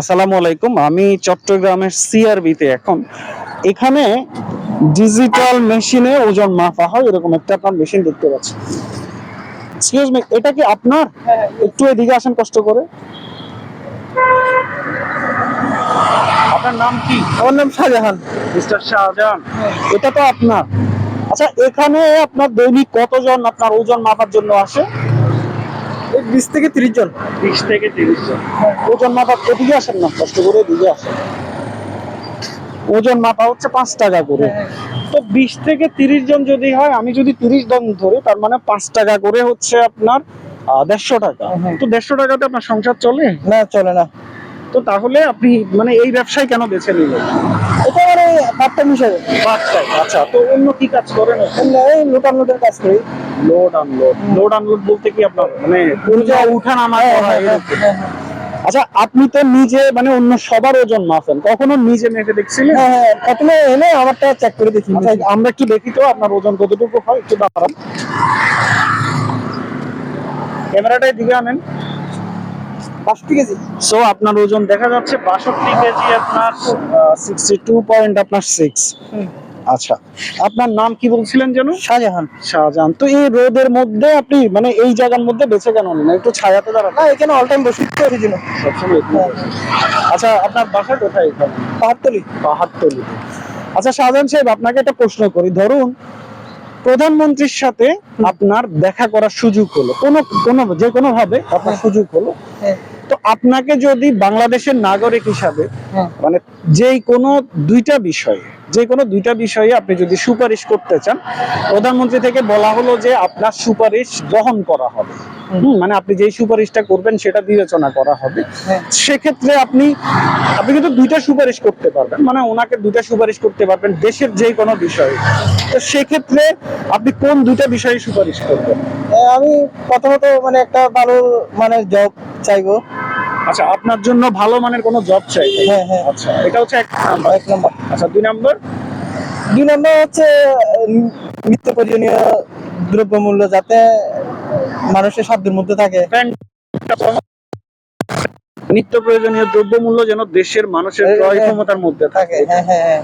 আসসালামু আলাইকুম। আমি চট্টগ্রামের সিআরবিতে এখন। এখানে ডিজিটাল মেশিনে ওজন মাপা হয় এরকম একটা আপনার মেশিন দেখতে পাচ্ছি। এক্সকিউজ মি এটা কি আপনার? একটু এদিকে আসেন কষ্ট করে। আপনার নাম কি? আমার নাম শাহজাহান। মিস্টার শাহজাহান। এটা তো আপনার। আচ্ছা এখানে আপনার দৈনিক কতজন আপনার ওজন মাপার জন্য আসে? এই বিশ থেকে তিরিশ জন। বিশ থেকে তিরিশ জন। ওজন মাপা এদিকে আসেন না কষ্ট করে এদিকে আসেন। ওজন মাপা হচ্ছে পাঁচ টাকা করে। তো বিশ থেকে তিরিশ জন যদি হয় আমি যদি তিরিশ জন ধরি তার মানে পাঁচ টাকা করে হচ্ছে আপনার দেড়শো টাকা। হ্যাঁ। তো দেড়শো টাকাতে আপনার সংসার চলে? না চলে না। তো তাহলে আপনি মানে এই ব্যবসায় কেন বেছে নিলেন? এটা মানে পার্ট টাইম হিসাবে। বাচ্চায় আচ্ছা। তো অন্য কি কাজ করেন? এই লোটার লোটের কাজ করি। লোড আনলোড লোড আনলোড বলতে কি আপনার? মানে ঊর্জা উঠা নামা করা হ্যাঁ, এরকম? হ্যাঁ, হ্যাঁ। আচ্ছা আপনি তো নিজে মানে অন্য সবার ওজন মাপেন। কখনো নিজে মেপে দেখছিলেন? হ্যাঁ হ্যাঁ প্রথমে এনে আমারটা চেক করে দেখি। আচ্ছা আমরা কি দেখি তো আপনার ওজন কতটুকু হয় একটু দাঁড়ান। ক্যামেরাটাই দিকে আনেন। বাষট্টি কেজি। সো আপনার ওজন দেখা যাচ্ছে বাষট্টি কেজি আপনার সিক্সটি টু পয়েন্ট আপনার সিক্স আচ্ছা আপনার নাম কি বলছিলেন যেন? শাহজাহান। শাহজাহান। তো এই রোদের মধ্যে আপনি মানে এই জায়গার মধ্যে বেঁচে কেন নেন একটু ছায়াতে দাঁড়ান। না এখানে অল টাইম বসে জন্য আচ্ছা আপনার বাসা কোথায় এখানে? পাহাড়তলি। পাহাড়তলি। আচ্ছা শাহজাহান সাহেব আপনাকে একটা প্রশ্ন করি। ধরুন প্রধানমন্ত্রীর সাথে আপনার দেখা করার সুযোগ হলো। কোনো কোনো যে কোনো ভাবে আপনার সুযোগ হলো। হ্যাঁ। তো আপনাকে যদি বাংলাদেশের নাগরিক হিসাবে হ্যাঁ। মানে যেই কোনো দুইটা বিষয়ে যে কোনো দুইটা বিষয়ে আপনি যদি সুপারিশ করতে চান প্রধানমন্ত্রী থেকে বলা হলো যে আপনার সুপারিশ গ্রহণ করা হবে। মানে আপনি যেই সুপারিশটা করবেন সেটা বিবেচনা করা হবে। হ্যাঁ। সেক্ষেত্রে আপনি আপনি কিন্তু দুইটা সুপারিশ করতে পারবেন। মানে ওনাকে দুইটা সুপারিশ করতে পারবেন দেশের যে কোনো বিষয়ে। তো সেক্ষেত্রে আপনি কোন দুইটা বিষয়ে সুপারিশ করবেন? আমি প্রথমত মানে একটা ভালো মানে জব চাইব। আচ্ছা আপনার জন্য ভালো মানের কোনো জব চাই? হ্যাঁ হ্যাঁ। আচ্ছা এটা হচ্ছে এক নাম্বার। এক নম্বর। আচ্ছা দুই নাম্বার? দুই নম্বর হচ্ছে নিত্য প্রয়োজনীয় দ্রব্যমূল্য যাতে মানুষের সাধ্যের মধ্যে থাকে। নিত্য প্রয়োজনীয় দ্রব্যমূল্য যেন দেশের মানুষের ক্রয় ক্ষমতার মধ্যে থাকে। হ্যাঁ হ্যাঁ হ্যাঁ।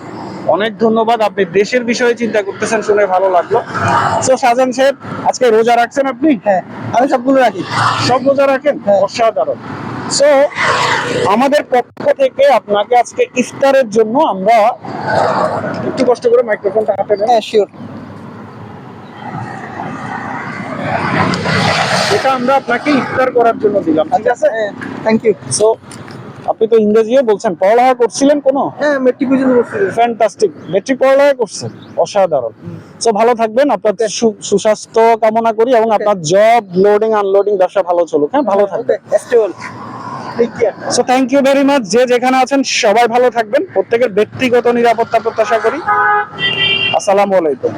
অনেক ধন্যবাদ আপনি দেশের বিষয়ে চিন্তা করতেছেন শুনে ভালো লাগল। তো সাজান সাহেব আজকে রোজা রাখছেন আপনি? হ্যাঁ। আমি সবগুলো রাখি। সব রোজা রাখেন? হ্যাঁ। অসাধারণ। সো আমাদের পক্ষ থেকে আপনাকে আজকে ইফতারের জন্য আমরা একটু কষ্ট করে মাইক্রোফোনটা হাতে নেন। হ্যাঁ শিওর এটা আমরা আপনাকে ইফতার করার জন্য দিলাম ঠিক আছে? থ্যাংক ইউ সো আপনি তো ইংরেজিও বলছেন পড়ালেখা করছিলেন কোনো? হ্যাঁ মেট্রিক পর্যন্ত করছি। ফ্যান্টাস্টিক মেট্রিক পড়ালেখা করছেন? অসাধারণ। সো ভালো থাকবেন আপনার সুস্বাস্থ্য কামনা করি এবং আপনার জব লোডিং আনলোডিং ব্যবসা ভালো চলুক। হ্যাঁ ভালো থাকবেন। So thank you very much যে যেখানে আছেন সবাই ভালো থাকবেন। প্রত্যেকের ব্যক্তিগত নিরাপত্তা প্রত্যাশা করি। আসসালামু আলাইকুম।